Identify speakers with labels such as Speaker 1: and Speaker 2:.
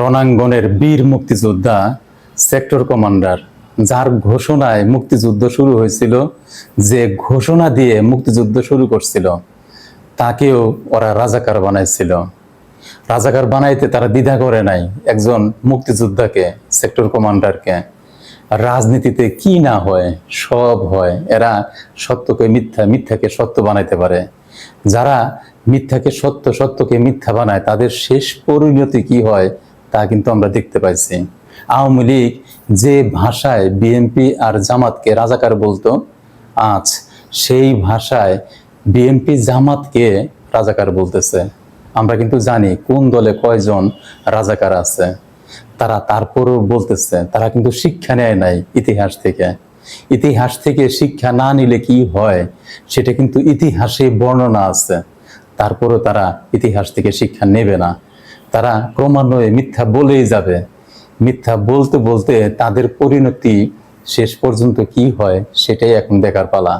Speaker 1: রণাঙ্গনের বীর মুক্তিযোদ্ধা, sector commander, যার ঘোষণায় মুক্তিযুদ্ধ শুরু হয়েছিল, যে ঘোষণা দিয়ে মুক্তিযুদ্ধ শুরু করছিল, তাকেও ওরা রাজাকার বানাইছিল। রাজাকার বানাইতে তারা দ্বিধা করে নাই একজন মুক্তিযোদ্ধাকে, সেক্টর কমান্ডারকে। রাজনীতিতে কি না হয়, সব হয়, এরা সত্যকে মিথ্যা, মিথ্যাকে সত্য বানাইতে পারে। যারা মিথ্যাকে সত্য, সত্যকে মিথ্যা বানায়, তাদের শেষ পরিণতি কি হয় তা কিন্তু আমরা দেখতে পাইছি। আওয়ামী লীগ যে ভাষায় বিএনপি আর জামাতকে রাজাকার বলতো, আজ সেই ভাষায় বিএনপি জামাতকে রাজাকার বলতেছে। আমরা কিন্তু জানি কোন দলে কয়জন রাজাকার আছে। তারা তারপরও বলতেছে, তারা কিন্তু শিক্ষা নেয় নাই ইতিহাস থেকে। ইতিহাস থেকে শিক্ষা না নিলে কি হয়, সেটা কিন্তু ইতিহাসে বর্ণনা আছে। তারপরও তারা ইতিহাস থেকে শিক্ষা নেবে না। তারা ক্রমান্বয়ে মিথ্যা বলেই যাবে। মিথ্যা বলতে বলতে তাদের পরিণতি শেষ পর্যন্ত কি হয়, সেটাই এখন দেখার পালা।